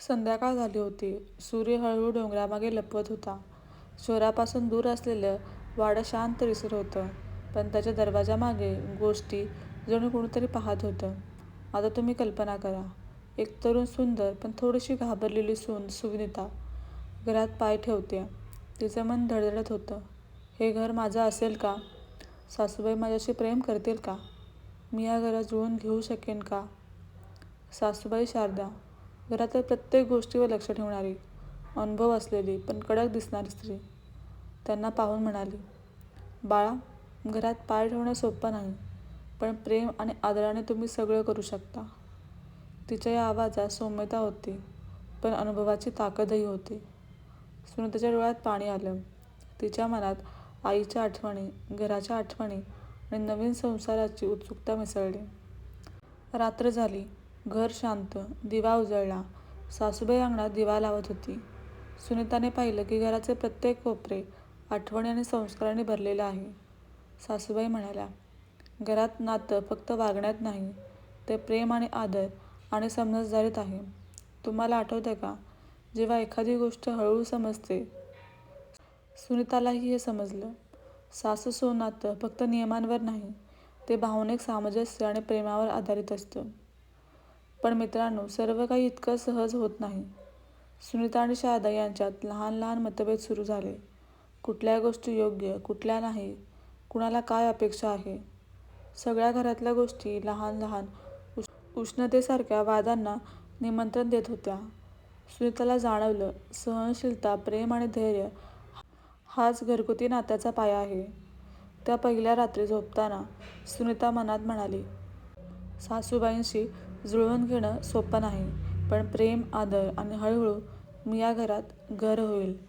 संध्याकाळ झाली होती. सूर्य हळूहळू डोंगरामागे लपवत होता. शहरापासून दूर असलेलं वाडं शांत दिसत होतं. पण त्याच्या दरवाजामागे गोष्टी जणू कुणीतरी पाहत होतं. आता तुम्ही कल्पना करा. एक तरुण, सुंदर पण थोडीशी घाबरलेली सून सुविनीता घरात पाय ठेवतेय. तिचं मन धडधडत होतं. हे घर माझं असेल का? सासूबाई माझ्याशी प्रेम करतील का? मी या घरात जुळवून घेऊ शकेन का? सासूबाई शारदा घरातल्या प्रत्येक गोष्टीवर लक्ष ठेवणारी, अनुभव असलेली पण कडक दिसणारी स्त्री त्यांना पाहून म्हणाली, बाळा, घरात पाय ठेवणं सोपं नाही. पण प्रेम आणि आदराने तुम्ही सगळं करू शकता. तिच्या या आवाजात सौम्यता होती, पण अनुभवाची ताकदही होती. सुनीताच्या डोळ्यात पाणी आलं. तिच्या मनात आईच्या आठवणी, घराच्या आठवणी आणि नवीन संसाराची उत्सुकता मिसळली. रात्र झाली. घर शांत. दिवा उजळला. सासूबाई अंगणात दिवा लावत होती. सुनीताने पाहिलं की घराचे प्रत्येक कोपरे आठवणी आणि संस्कारांनी भरलेलं आहे. सासूबाई म्हणाल्या, घरात नातं फक्त वागण्यात नाही, ते प्रेम आणि आदर आणि समजदारीत आहे. तुम्हाला आठवतंय का, जेव्हा एखादी गोष्ट हळूहळू समजते? सुनीतालाही हे समजलं. सासू-सून नातं फक्त नियमांवर नाही, ते भावनिक सामंजस्य आणि प्रेमावर आधारित असतं. पण मित्रांनो, सर्व काही इतकं सहज होत नाही. सुनीता आणि शारदा यांच्यात लहान लहान मतभेद सुरू झाले. कुठल्या गोष्टी योग्य, कुठल्या नाही, कुणाला काय अपेक्षा आहे, सगळ्या घरातल्या गोष्टी लहान लहान उष्णतेसारख्या वादांना निमंत्रण देत होत्या. सुनीताला जाणवलं, सहनशीलता, प्रेम आणि धैर्य हाच घरगुती नात्याचा पाया आहे. त्या पहिल्या रात्री झोपताना सुनीता मनात म्हणाली, सासूबाईंशी जुळवून घेणं सोपं नाही. पण प्रेम, आदर आणि हळूहळू मी या घरात घर होईल,